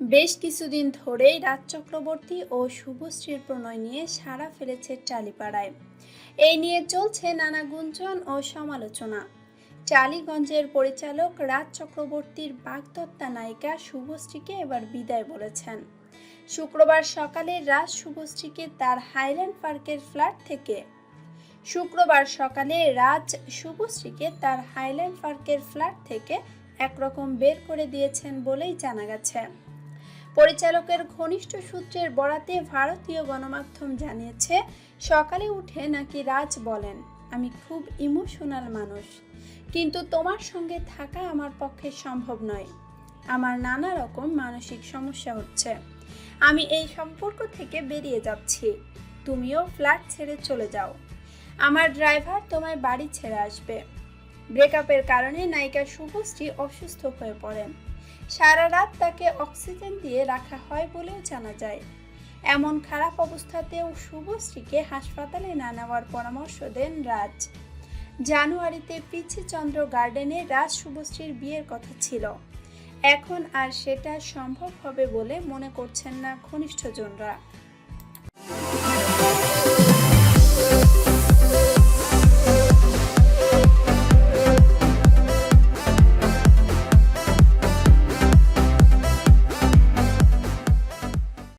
বেশ কিছুদিন ধরেই রাজ চক্রবর্তী ও শুভশ্রীর প্রণয় নিয়ে সাড়া ফেলেছে টালিপাড়ায়। এই নিয়ে চলছে নানা গুঞ্জন ও সমালোচনা। টালিগঞ্জের পরিচালক রাজ চক্রবর্তীর বাগদত্তা নায়িকা শুভশ্রীকে এবার বিদায় বলেছেন। শুক্রবার সকালে রাজ শুভশ্রীকে তার হাইল্যান্ড পার্কের ফ্ল্যাট থেকে শুক্রবার সকালে রাজ শুভশ্রীকে তার হাইল্যান্ড পার্কের ফ্ল্যাট থেকে একরকম বের করে দিয়েছেন বলেই জানা গেছে। পরিচালকের ঘনিষ্ঠ সূত্রের বরাতে ভারতীয় গণমাধ্যম জানিয়েছে, সকালে উঠে নাকি রাজ বলেন, আমি খুব ইমোশনাল মানুষ, কিন্তু তোমার সঙ্গে থাকা আমার পক্ষে সম্ভব নয়। আমার নানা রকম মানসিক সমস্যা হচ্ছে। আমি এই সম্পর্ক থেকে বেরিয়ে যাচ্ছি। তুমিও ফ্ল্যাট ছেড়ে চলে যাও। আমার ড্রাইভার তোমায় বাড়ি ছেড়ে আসবে। ব্রেকআপের কারণে নায়িকা শুভশ্রী অসুস্থ হয়ে পড়েন। সারা রাত তাকে অক্সিজেন দিয়ে রাখা হয় বলেও জানা যায়। এমন খারাপ অবস্থাতেও শুভশ্রীকে হাসপাতালে না নেওয়ার পরামর্শ দেন রাজ। জানুয়ারিতে পিছিচন্দ্র গার্ডেনে রাজ শুভশ্রীর বিয়ের কথা ছিল। এখন আর সেটা সম্ভব হবে বলে মনে করছেন না ঘনিষ্ঠজনরা।